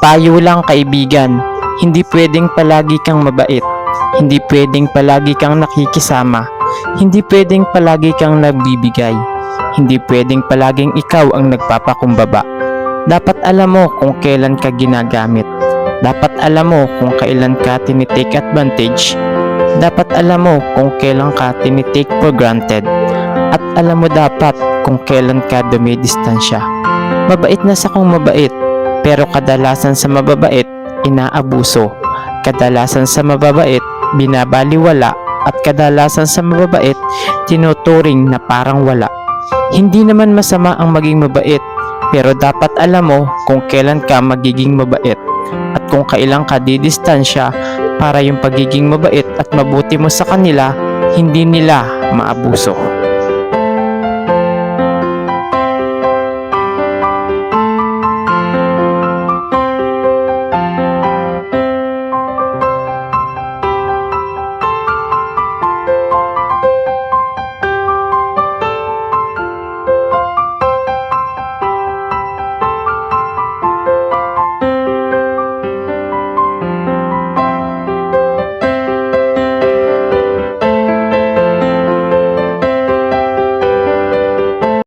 Payo lang kaibigan, hindi pwedeng palagi kang mabait. Hindi pwedeng palagi kang nakikisama. Hindi pwedeng palagi kang nagbibigay. Hindi pwedeng palaging ikaw ang nagpapakumbaba. Dapat alam mo kung kailan ka ginagamit. Dapat alam mo kung kailan ka tinitake advantage. Dapat alam mo kung kailan ka tinitake for granted. At alam mo dapat kung kailan ka dumidistansya. Mabait na sa kung mabait, pero kadalasan sa mababait, inaabuso. Kadalasan sa mababait, binabaliwala at kadalasan sa mababait, tinuturing na parang wala. Hindi naman masama ang maging mabait, pero dapat alam mo kung kailan ka magiging mabait at kung kailan ka didistansya para yung pagiging mabait at mabuti mo sa kanila, hindi nila maabuso.